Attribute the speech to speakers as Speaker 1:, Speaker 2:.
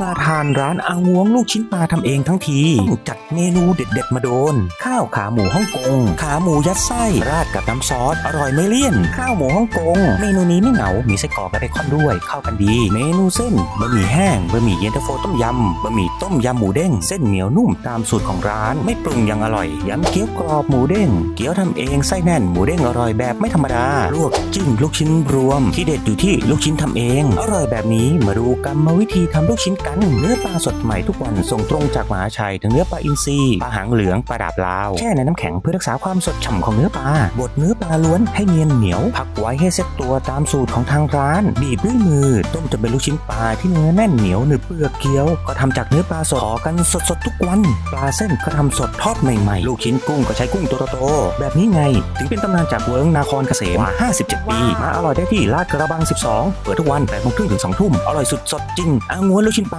Speaker 1: มาทานร้านอางวงลูกชิ้นปลาทำเองทั้งทีต้องจัดเมนูเด็ด ๆ มาโดน ข้าวขาหมูฮ่องกง ขาหมูยัดไส้ราดกับน้ำซอส อร่อยไม่เลี่ยน ข้าวหมูฮ่องกง เมนูนี้ไม่เหงา มีไส้กรอกและเบคอนด้วย เข้ากันดี เมนูเส้นบะหมี่แห้งบะหมี่เย็นตาโฟต้มยำบะหมี่ต้มยำหมูเด้ง เส้นเหนียวนุ่มตามสูตรของร้าน ไม่ปรุงยังอร่อยยำเกี๊ยวกรอบหมูเด้ง เกี๊ยวทำเองไส้แน่นหมูเด้งอร่อยแบบไม่ธรรมดาลวกจิ้มลูกชิ้นรวม ที่เด็ดอยู่ที่ลูกชิ้นทำเอง อร่อยแบบนี้มาดูกรรมวิธีทำลูกชิ้นกันเนื้อปลาสดใหม่ทุกวันส่งตรงจากมหาชัยถึงเนื้อปลาอินทรีปลาหางเหลืองปลาดาบลาวแช่ในน้ำแข็งเพื่อรักษาความสดฉ่ำของเนื้อปลาบดเนื้อปลาล้วนให้เนียนเหนียวพักไว้ให้เซ็ตตัวตามสูตรของทางร้าน บีบด้วยมือ ต้มจนเป็นลูกชิ้นปลาที่เนื้อแน่นเหนียวหนึบเปลือกเกี๊ยว ก็ทำจากเนื้อปลาสดขอกันสดๆทุกวัน ปลาเส้นก็ทำสดทอดใหม่ๆ ลูกชิ้นกุ้งก็ใช้กุ้งตัวโตๆแบบนี้ไง ถึงเป็นตำนานจากเวิร์งนาครเกษมกว่า57 ปี มาอร่อยได้ที่ลาดกระบัง 12 เปิดทุกวัน8โมงครึ่งถึง2ทุ่มอร่อยสุดสดจริงอางวนลูกชิ้นป